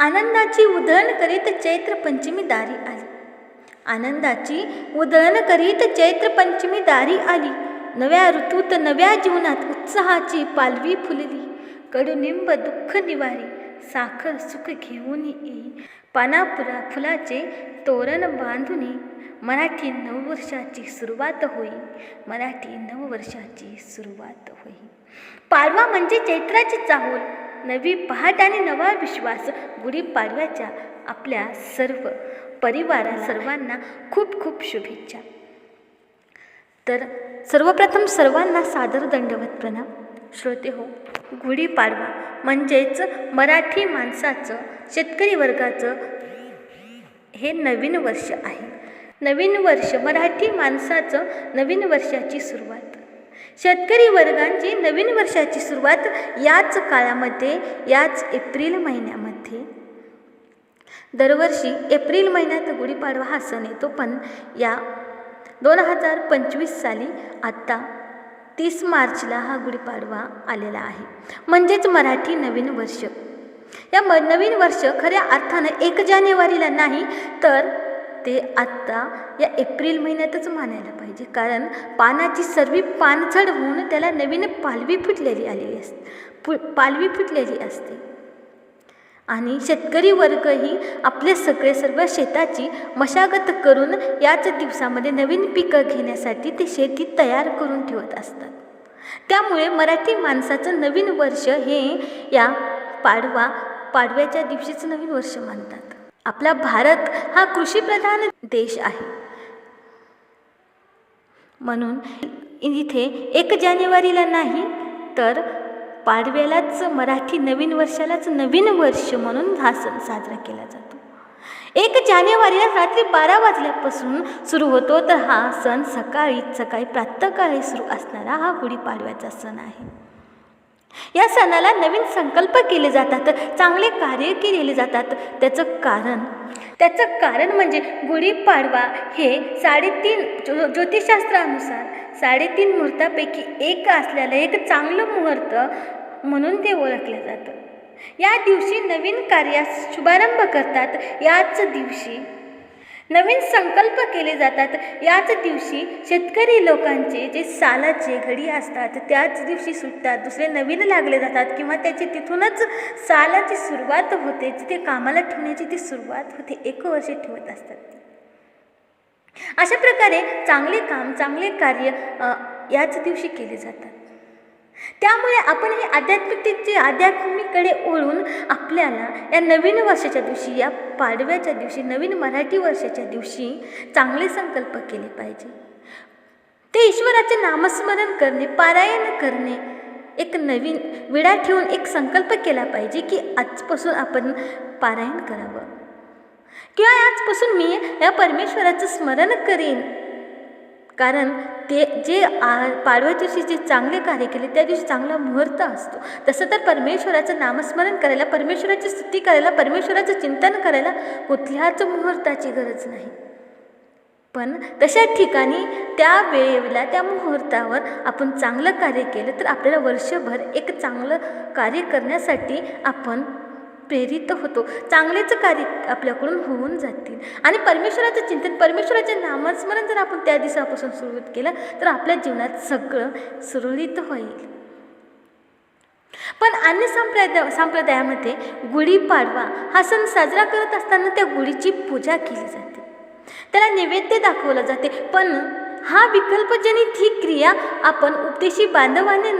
आनंदाची उधळण करीत चैत्र पंचमी दारी आली. आनंदाची उधळण करीत चैत्र पंचमी दारी आली. नव्या ऋतूत नव्या जीवनात उत्साहाची पालवी फुलली. कडुनिंब दुःख निवारी साखर सुख घेऊन ये. पानापुरा फुलाचे तोरण बांधून मराठी नववर्षाची सुरुवात होई. मराठी नववर्षाची सुरुवात होई. पाडवा म्हणजे चैत्राची चाहूल. नवी पहाट आणि नवा विश्वास गुढीपाडव्याच्या आपल्या सर्व परिवारा सर्वांना खूप खूप शुभेच्छा. तर सर्वप्रथम सर्वांना सादर दंडवत प्रणाम. श्रोते हो गुढीपाडवा म्हणजेच मराठी माणसाचं शेतकरी वर्गाचं हे नवीन वर्ष आहे. नवीन वर्ष मराठी माणसाचं नवीन वर्षाची सुरुवात. शेतकरी वर्गांची नवीन वर्षाची सुरुवात याच काळामध्ये याच एप्रिल महिन्यामध्ये. दरवर्षी एप्रिल महिन्यात गुढीपाडवा हा सण येतो पण या दोन हजार पंचवीस साली आत्ता तीस मार्चला हा गुढीपाडवा आलेला आहे. म्हणजेच मराठी नवीन वर्ष. या म नवीन वर्ष खऱ्या अर्थानं एक जानेवारीला नाही तर ते आत्ता या एप्रिल महिन्यातच मानायला पाहिजे. कारण पानाची सर्व पानझड होऊन त्याला नवीन पालवी फुटलेली आलेली असते फु पालवी फुटलेली असते. आणि शेतकरी वर्गही आपले सगळे सर्व शेताची मशागत करून याच दिवसामध्ये नवीन पिकं घेण्यासाठी ते शेती तयार करून ठेवत असतात. त्यामुळे मराठी माणसाचं नवीन वर्ष हे या पाडवा पाडव्याच्या दिवशीच नवीन वर्ष मानतात. आपला भारत हा कृषीप्रधान देश आहे. म्हणून इथे एक जानेवारीला नाही तर पाडव्यालाच मराठी नवीन वर्षालाच नवीन वर्ष म्हणून हा सण साजरा केला जातो. एक जानेवारीला रात्री बारा वाजल्यापासून सुरू होतो तर हा सण सकाळी सकाळी प्रातःकाळी सुरू असणारा हा गुढीपाडव्याचा सण आहे. या सणाला नवीन संकल्प केले जातात. चांगले कार्य केलेले जातात. त्याचं कारण त्याचं कारण म्हणजे गुढीपाडवा हे साडेतीन ज्यो ज्योतिषशास्त्रानुसार साडेतीन मुहूर्तापैकी एक असलेलं एक चांगलं मुहूर्त म्हणून ते ओळखलं जातं. या दिवशी नवीन कार्यास शुभारंभ करतात. याच दिवशी नवीन संकल्प केले जातात. याच दिवशी शेतकरी लोकांचे जे सालाचे घडी असतात त्याच दिवशी सुटतात दुसरे नवीन लागले जातात किंवा त्याची तिथूनच सालाची सुरुवात होते जिथे कामाला ठेवण्याची ती सुरुवात होते एक वर्ष ठेवत असतात. अशा प्रकारे चांगले काम चांगले कार्य याच दिवशी केले जातात. त्यामुळे आपण हे आध्यात्मिकतेचे आध्यात्मिकडे ओळून आपल्याला या नवीन वर्षाच्या दिवशी या पाडव्याच्या दिवशी नवीन मराठी वर्षाच्या दिवशी चांगले संकल्प केले पाहिजे. ते ईश्वराचे नामस्मरण करणे पारायण करणे एक नवीन विडा ठेवून एक संकल्प केला पाहिजे की आजपासून आपण पारायण करावं. किंवा आजपासून मी या परमेश्वराचं स्मरण करीन. कारण ते जे आ पाडव्या दिवशी जे चांगले कार्य केले त्या दिवशी चांगला मुहूर्त असतो. तसं तर परमेश्वराचं नामस्मरण करायला परमेश्वराची स्तुती करायला परमेश्वराचं चिंतन करायला कुठल्याच मुहूर्ताची गरज नाही. पण तशा ठिकाणी त्या वेळेला त्या मुहूर्तावर आपण चांगलं कार्य केलं तर आपल्याला वर्षभर एक चांगलं कार्य करण्यासाठी आपण प्रेरित होतो. चांगलेच कार्य आपल्याकडून होऊन जातील. आणि परमेश्वराचं चिंतन परमेश्वराचे नामस्मरण जर आपण त्या दिवसापासून सुरुवात केलं तर आपल्या जीवनात सगळं सुरळीत होईल. पण अन्य संप्रदाय संप्रदायामध्ये गुढीपाडवा हा सण साजरा करत असताना त्या गुढीची पूजा केली जाते. त्याला नैवेद्य दाखवलं जाते. पण हा विकल्पजनित ही क्रिया आपण उपदेशी बांधवाने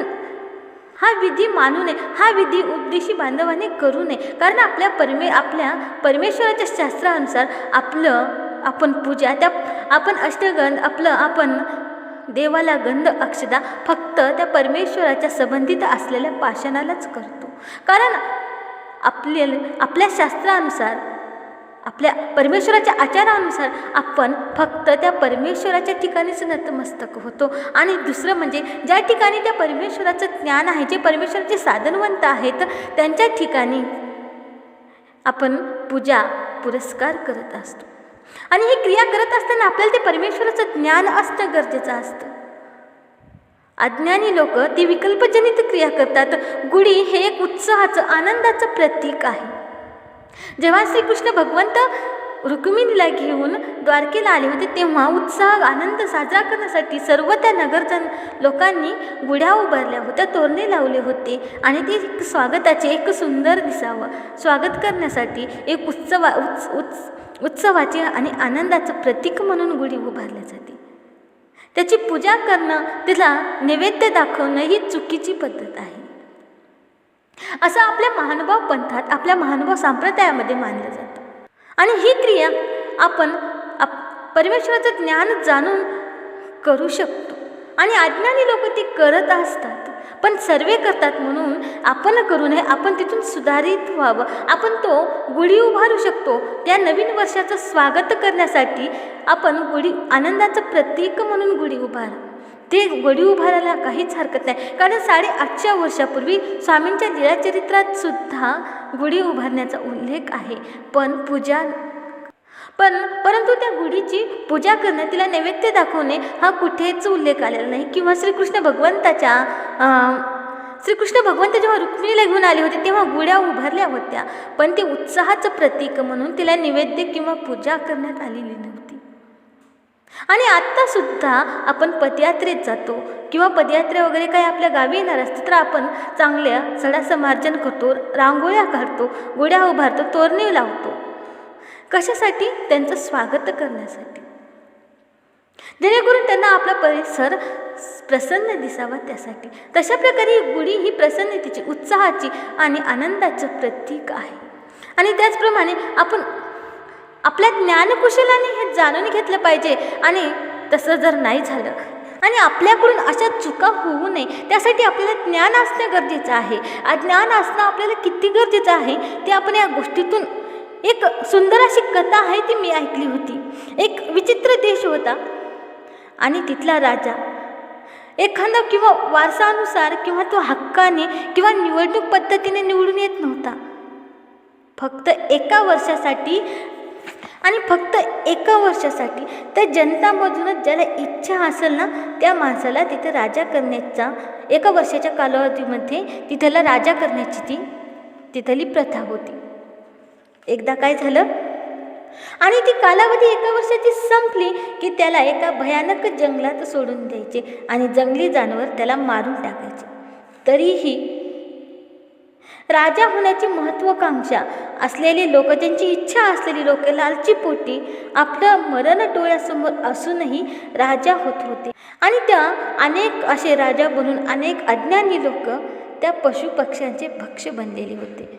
हा विधी मानू नये हा विधी उपदेशी बांधवाने करू नये. कारण आपल्या परमे आपल्या परमेश्वराच्या शास्त्रानुसार आपलं आपण पूजा त्या आपण अष्टगंध आपलं आपण देवाला गंध अक्षदा फक्त त्या परमेश्वराच्या संबंधित असलेल्या पाषाणालाच करतो. कारण आपले आपल्या शास्त्रानुसार आपल्या परमेश्वराच्या आचारानुसार आपण फक्त त्या परमेश्वराच्या ठिकाणीच नतमस्तक होतो. आणि दुसरं म्हणजे ज्या ठिकाणी त्या परमेश्वराचं ज्ञान आहे जे परमेश्वराचे साधनवंत आहेत त्यांच्या ठिकाणी आपण पूजा पुरस्कार करत असतो. आणि ही क्रिया करत असताना आपल्याला ते परमेश्वराचं ज्ञान असणं गरजेचं असतं. अज्ञानी लोक ती विकल्पजनित क्रिया करतात. गुढी हे एक उत्साहाचं आनंदाचं प्रतीक आहे. जेव्हा श्रीकृष्ण भगवंत रुक्मिणीला घेऊन द्वारकेला आले होते तेव्हा उत्साह आनंद साजरा करण्यासाठी सर्व त्या नगरजन लोकांनी गुढ्या उभारल्या होत्या तोरणे लावले होते आणि ते एक स्वागताचे एक सुंदर दिसावं. स्वागत करण्यासाठी एक उत्सवा उत्स उत्स उत्सवाचे आणि आनंदाचं प्रतीक म्हणून गुढी उभारल्या जाते. त्याची पूजा करणं तिला नैवेद्य दाखवणं ही चुकीची पद्धत आहे. असं आपल्या महानुभाव पंथात आपल्या महानुभाव संप्रदायामध्ये मानलं जातं. आणि ही क्रिया आपण आप परमेश्वराचं ज्ञान जाणून करू शकतो. आणि अज्ञानी लोक ती करत असतात पण सर्वे करतात म्हणून आपण करू नये आपण तिथून सुधारित व्हावं. आपण तो गुढी उभारू शकतो. त्या नवीन वर्षाचं स्वागत करण्यासाठी आपण गुढी आनंदाचं प्रतीक म्हणून गुढी उभारा. ते गुढी उभारायला काहीच हरकत नाही. कारण साडेआठशे वर्षापूर्वी स्वामींच्या लीळाचरित्रात सुद्धा गुढी उभारण्याचा उल्लेख आहे. पण पूजा पण परंतु त्या गुढीची पूजा करणे तिला नैवेद्य दाखवणे हा कुठेच उल्लेख आलेला नाही. किंवा श्रीकृष्ण भगवंताच्या श्रीकृष्ण भगवंत जेव्हा रुक्मिणीला घेऊन आले होते तेव्हा गुढ्या उभारल्या होत्या. पण ते उत्साहाचं प्रतीक म्हणून तिला नैवेद्य किंवा पूजा करण्यात आलेली नव्हती. आणि आत्तासुद्धा आपण पदयात्रेत जातो किंवा पदयात्रे वगैरे काही आपल्या गावी येणार असते तर आपण चांगल्या सडाचं मार्जन करतो रांगोळ्या काढतो गुढ्या उभारतो तोरणे लावतो. कशासाठी? त्यांचं स्वागत करण्यासाठी. जेणेकरून त्यांना आपला परिसर प्रसन्न दिसावा त्यासाठी. तशा प्रकारे ही गुढी ही प्रसन्नतेची उत्साहाची आणि आनंदाचं प्रतीक आहे. आणि त्याचप्रमाणे आपण आपल्या ज्ञानकुशलाने हे जाणून घेतलं पाहिजे. आणि तसं जर नाही झालं आणि आपल्याकडून अशा चुका होऊ नये त्यासाठी आपल्याला ज्ञान असणं गरजेचं आहे. ज्ञान असणं आपल्याला किती गरजेचं आहे? ते आपण या गोष्टीतून एक सुंदर अशी कथा आहे ती मी ऐकली होती. एक विचित्र देश होता. आणि तिथला राजा एखादा किंवा वारसानुसार किंवा तो हक्काने किंवा निवडणूक पद्धतीने निवडून येत नव्हता. फक्त एका वर्षासाठी आणि फक्त एका वर्षासाठी. त्या जनतामधूनच ज्याला इच्छा असेल ना त्या माणसाला तिथं राजा करण्याचा एका वर्षाच्या कालावधीमध्ये तिथला राजा करण्याची ती तिथली प्रथा होती. एकदा काय झालं? आणि ती कालावधी एका वर्षाची संपली की त्याला एका भयानक जंगलात सोडून द्यायचे आणि जंगली जानवर त्याला मारून टाकायचे. तरीही राजा होण्याची महत्त्वाकांक्षा असलेली लोक ज्यांची इच्छा असलेली लोक लालची पोटी आपलं मरण डोळ्यासमोर असूनही राजा होत होते. आणि त्या अनेक असे राजा बनून अनेक अज्ञानी लोक त्या पशुपक्ष्यांचे भक्ष बनलेले होते.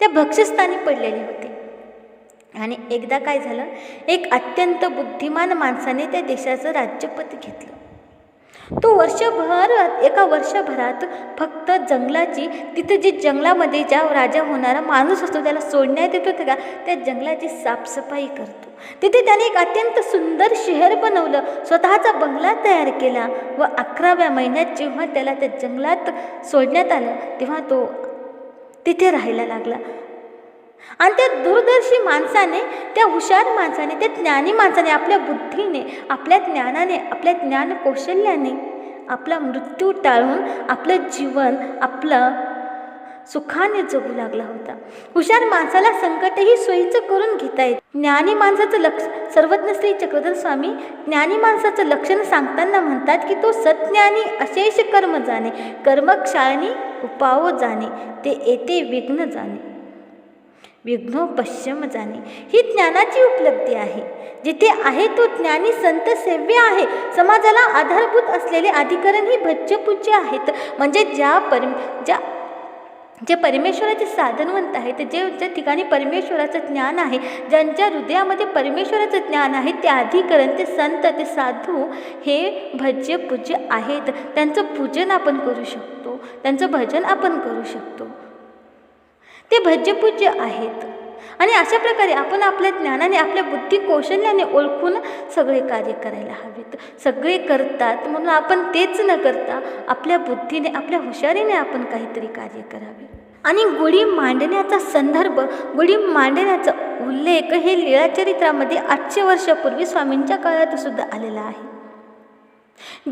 त्या भक्षस्थानी पडलेले होते. आणि एकदा काय झालं? एक अत्यंत बुद्धिमान माणसाने त्या देशाचं राज्यपद घेतलं. तो वर्षभर एका वर्षभरात फक्त जंगलाची तिथे जे जंगलामध्ये ज्या राजा होणारा माणूस असतो त्याला सोडण्यात येतो का त्या जंगलाची साफसफाई करतो. तिथे त्याने एक अत्यंत सुंदर शहर बनवलं. स्वतःचा बंगला तयार केला व अकराव्या महिन्यात जेव्हा त्याला त्या जंगलात सोडण्यात आलं तेव्हा तो तिथे राहायला लागला. आणि त्या दूरदर्शी माणसाने त्या हुशार माणसाने त्या ज्ञानी माणसाने आपल्या बुद्धीने आपल्या ज्ञानाने आपल्या ज्ञान कौशल्याने आपला मृत्यू टाळून आपलं जीवन आपलं सुखाने जगू लागला होता. हुशार माणसाला संकटही सोयीचं करून घेता येत. ज्ञानी माणसाचं लक्ष सर्वज्ञ श्री चक्रधर स्वामी ज्ञानी माणसाचं लक्षण सांगताना म्हणतात की तो सज्ञानी अशेष कर्म जाणे कर्मक्षाळणी उपाव जाणे ते येते विघ्न जाणे. विघ्न पश्चिम जाणे. ही ज्ञानाची उपलब्धी आहे. जिथे आहे तो ज्ञानी संत सेव्य आहे. समाजाला आधारभूत असलेले अधिकरण ही भज्यपूज्य आहेत. म्हणजे ज्या परम ज्या जे परमेश्वराचे साधनवंत आहेत जे ज्या ठिकाणी परमेश्वराचं ज्ञान आहे ज्यांच्या हृदयामध्ये परमेश्वराचं ज्ञान आहे ते अधिकरण ते संत ते साधू हे भज्य पूज्य आहेत. त्यांचं पूजन आपण करू शकतो. त्यांचं भजन आपण करू शकतो. ते भज्यपूज्य आहेत. आणि अशा प्रकारे आपण आपल्या ज्ञानाने आपल्या बुद्धी कौशल्याने ओळखून सगळे कार्य करायला हवेत. सगळे करतात म्हणून आपण तेच न करता आपल्या बुद्धीने आपल्या हुशारीने आपण काहीतरी कार्य करावे. आणि गुढी मांडण्याचा संदर्भ गुढी मांडण्याचा उल्लेख हे लीळाचरित्रामध्ये आठशे वर्षापूर्वी स्वामींच्या काळात सुद्धा आलेला आहे.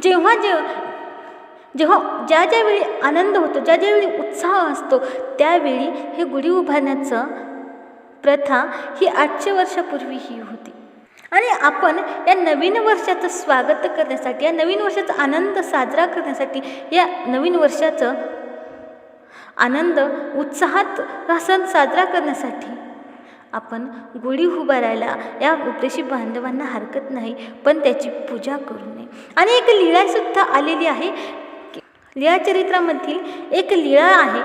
जेव्हा जेव्हा जेव्हा ज्या ज्यावेळी आनंद होतो ज्या ज्यावेळी उत्साह असतो त्यावेळी हे गुढी उभारण्याचं प्रथा ही आठशे वर्षापूर्वी ही होती. आणि आपण या नवीन वर्षाचं स्वागत करण्यासाठी या नवीन वर्षाचा आनंद साजरा करण्यासाठी या नवीन वर्षाचं आनंद उत्साहात हा सण साजरा करण्यासाठी आपण गुढी उभारायला या उपदेशी बांधवांना हरकत नाही पण त्याची पूजा करू नये. आणि एक लीळासुद्धा आलेली आहे लीळाचरित्रामधील एक लीळा आहे.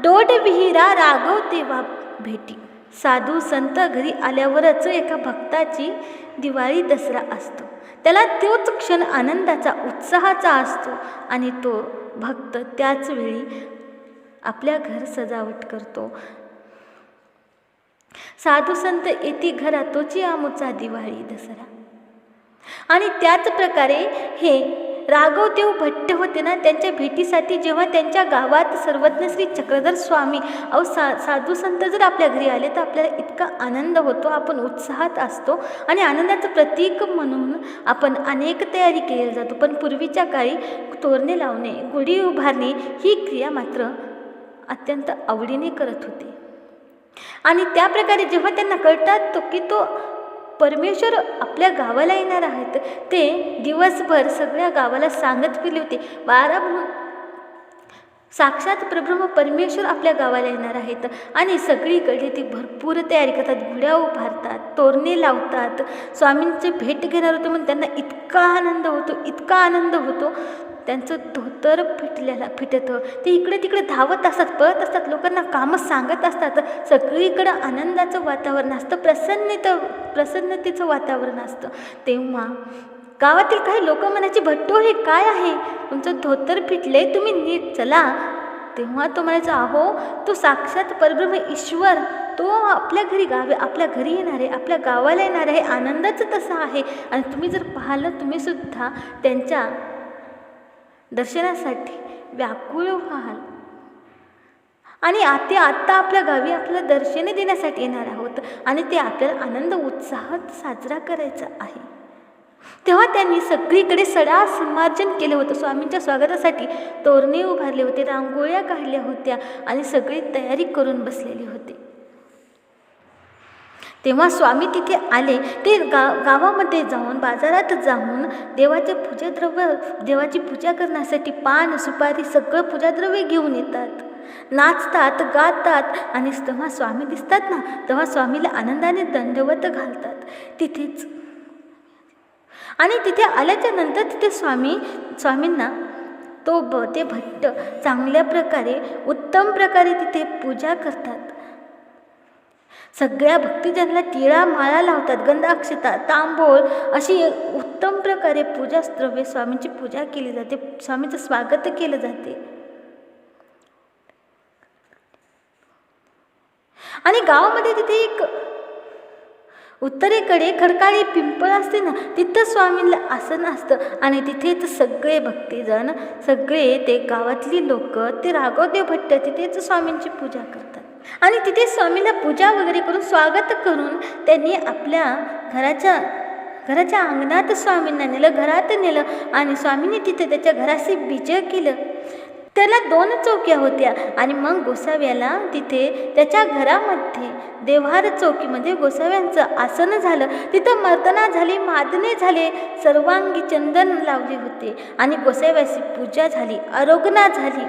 डोड विहिरा राघव तेव्हा भेटी. साधू संत घरी आल्यावरच एका भक्ताची दिवाळी दसरा असतो. त्याला तोच क्षण आनंदाचा उत्साहाचा असतो आणि तो भक्त त्याच वेळी आपल्या घर सजावट करतो. साधू संत येती घरा तोची आमोचा दिवाळी दसरा. आणि त्याच प्रकारे हे राघवदेव भट्ट होते ना त्यांच्या भेटीसाठी जेव्हा त्यांच्या गावात सर्वज्ञ श्री चक्रधर स्वामी अहो सा साधू संत जर आपल्या घरी आले तर आपल्याला इतका आनंद होतो आपण उत्साहात असतो आणि आनंदाचं प्रतीक म्हणून आपण अनेक तयारी केली जातो. पण पूर्वीच्या काळी तोरणे लावणे गुढी उभारणे ही क्रिया मात्र अत्यंत आवडीने करत होते. आणि त्या प्रकारे जेव्हा त्यांना कळतात तो की तो परमेश्वर आपल्या गावाला येणार आहेत. ते दिवसभर सगळ्या गावाला सांगत फिरले होते. बारा साक्षात प्रब्रह्म परमेश्वर आपल्या गावाला येणार आहेत. आणि सगळीकडे ती भरपूर तयारी करतात. गुड्या उभारतात तोरणे लावतात. स्वामींचे भेट घेणार होते म्हणून त्यांना इतका आनंद होतो इतका आनंद होतो. त्यांचं धोतर फिटलेला फिटतं. ते इकडे तिकडे धावत असतात पळत असतात लोकांना कामं सांगत असतात. सगळीकडं आनंदाचं वातावरण असतं प्रसन्नत प्रसन्नतेचं वातावरण असतं. तेव्हा गावातील काही लोक म्हणायचे भट्टो हे काय आहे? तुमचं धोतर फिटले तुम्ही नीट चला. तेव्हा तो म्हणायचा अहो तो साक्षात परब्रह्म ईश्वर. तो आपल्या घरी गावे आपल्या घरी येणार आहे आपल्या गावाला येणार आहे आनंदाचं तसं आहे. आणि तुम्ही जर पाहिलं तुम्ही सुद्धा त्यांच्या दर्शनासाठी व्याकुळ व्हाल. आणि ते आत्ता आपल्या गावी आपलं दर्शने देण्यासाठी येणार आहोत. आणि ते आपल्याला आनंद उत्साहात साजरा करायचा आहे. तेव्हा त्यांनी सगळीकडे सडा संमार्जन केलं होतं. स्वामींच्या स्वागतासाठी तोरणे उभारले होते रांगोळ्या काढल्या होत्या आणि सगळी तयारी करून बसलेली होती. तेव्हा स्वामी तिथे आले. ते गा गावामध्ये जाऊन बाजारात जाऊन देवाचे पूजाद्रव्य देवाची पूजा करण्यासाठी पान सुपारी सगळं पूजाद्रव्य घेऊन येतात. नाचतात गातात आणि तेव्हा स्वामी दिसतात ना तेव्हा स्वामीला आनंदाने दंडवत घालतात. तिथेच. आणि तिथे आल्याच्यानंतर तिथे स्वामी स्वामींना तो ब ते भट्ट चांगल्या प्रकारे उत्तम प्रकारे तिथे पूजा करतात. सगळ्या भक्तिजनाला तिळा माळा लावतात गंधाक्षता तांबोळ अशी उत्तम प्रकारे पूजा द्रव्य स्वामींची पूजा केली जाते. स्वामीचं स्वागत केलं जाते. आणि गावामध्ये तिथे एक उत्तरेकडे खडकाळी पिंपळ असते ना तिथं स्वामींना आसन असतं. आणि तिथेच सगळे भक्तीजण सगळे ते गावातली लोक ते राघवदेव भट्ट तिथेच स्वामींची पूजा करतात. आणि तिथे स्वामीला पूजा वगैरे करून स्वागत करून त्यांनी आपल्या घराच्या घराच्या अंगणात स्वामींना नेलं घरात नेलं आणि स्वामींनी तिथे त्याच्या घराशी बीज केलं. त्याला दोन चौक्या होत्या आणि मग गोसाव्याला तिथे त्याच्या घरामध्ये देव्हार चौकीमध्ये गोसाव्यांचं आसन झालं. तिथं मर्दना झाली मादने झाले सर्वांगी चंदन लावले होते आणि गोसाव्याची पूजा झाली आरोग्यना झाली.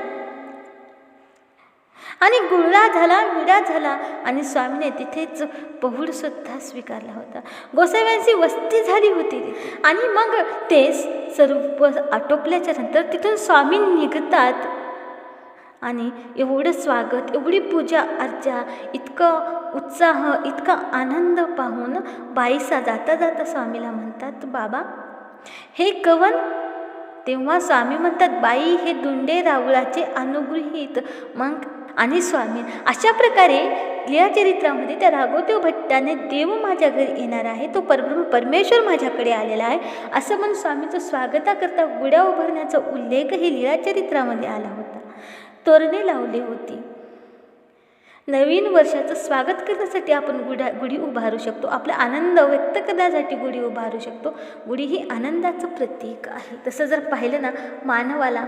आणि गुळळा झाला विडा झाला आणि स्वामीने तिथेच पहुडसुद्धा स्वीकारला होता. गोसाव्यांची वस्ती झाली होती. आणि मग ते सर्व आटोपल्याच्या नंतर तिथून स्वामी निघतात. आणि एवढं स्वागत एवढी पूजा अर्चा इतकं उत्साह इतका आनंद पाहून बाईसा जाता जाता स्वामीला म्हणतात बाबा हे कवन? तेव्हा स्वामी म्हणतात बाई हे दुंडे रावळाचे अनुगृहीत. मग आणि स्वामी अशा प्रकारे लीळाचरित्रामध्ये त्या राघवदेव भट्टाने देव माझ्या घरी येणार आहे तो परब्रह्म परमेश्वर माझ्याकडे आलेला आहे. असं म्हणून स्वामीचं स्वागताकरता गुड्या उभारण्याचा उल्लेखही लीळाचरित्रामध्ये आला होता. तोरणे लावली होती. नवीन वर्षाचं स्वागत करण्यासाठी आपण गुढ्या गुढी उभारू शकतो. आपला आनंद व्यक्त करण्यासाठी गुढी उभारू शकतो. गुढी ही आनंदाचं प्रतीक आहे. तसं जर पाहिलं ना मानवाला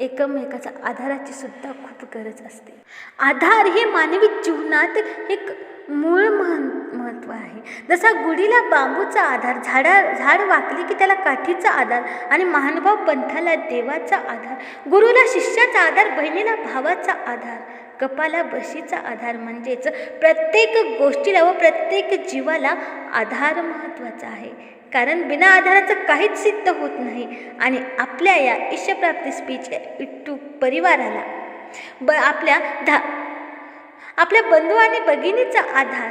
एकमेकाचा आधाराची सुद्धा खूप गरज असते. आधार हे मानवी जीवनात एक मूळ महन महत्त्व आहे. जसा गुढीला बांबूचा आधार झाडा झाड वाकली की त्याला काठीचा आधार आणि महानुभाव पंथाला देवाचा आधार गुरुला शिष्याचा आधार बहिणीला भावाचा आधार कपाला बशीचा आधार म्हणजेच प्रत्येक गोष्टीला व प्रत्येक जीवाला आधार महत्त्वाचा आहे. कारण बिना आधाराचं काहीच सिद्ध होत नाही. आणि आपल्या या ईशप्राप्ती स्पीच इट्टू परिवाराला ब आपल्या धा आपल्या बंधू आणि भगिनीचा आधार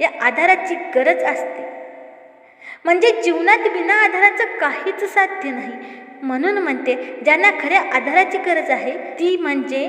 या आधाराची गरज असते. म्हणजे जीवनात बिना आधाराचं काहीच साध्य नाही. म्हणून म्हणते ज्यांना खऱ्या आधाराची गरज आहे ती म्हणजे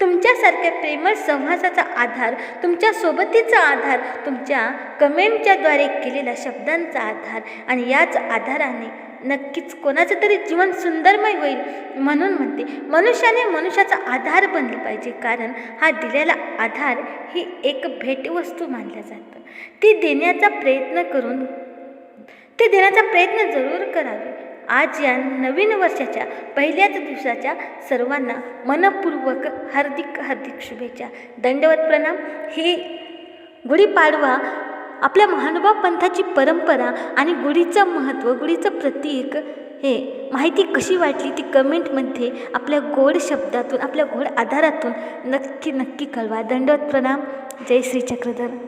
तुमच्यासारख्या प्रेमळ संवासाचा आधार तुमच्या सोबतीचा आधार तुमच्या कमेंटच्याद्वारे केलेल्या शब्दांचा आधार आणि याच आधाराने नक्कीच कोणाचं तरी जीवन सुंदरमय होईल म्हणून म्हणते मनुष्याने मनुष्याचा आधार बनला पाहिजे कारण हा दिलेला आधार ही एक भेटवस्तू मानल्या जातं. ती देण्याचा प्रयत्न करून ते देण्याचा प्रयत्न जरूर करावे. आज या नवीन वर्षाच्या पहिल्याच दिवसाच्या सर्वांना मनपूर्वक हार्दिक हार्दिक शुभेच्छा. दंडवत प्रणाम. ही गुढीपाडवा आपल्या महानुभाव पंथाची परंपरा आणि गुढीचं महत्त्व गुढीचं प्रतीक हे माहिती कशी वाटली ती कमेंटमध्ये आपल्या गोड शब्दातून आपल्या गोड आधारातून नक्की नक्की कळवा. दंडवत प्रणाम. जय श्री चक्रधर.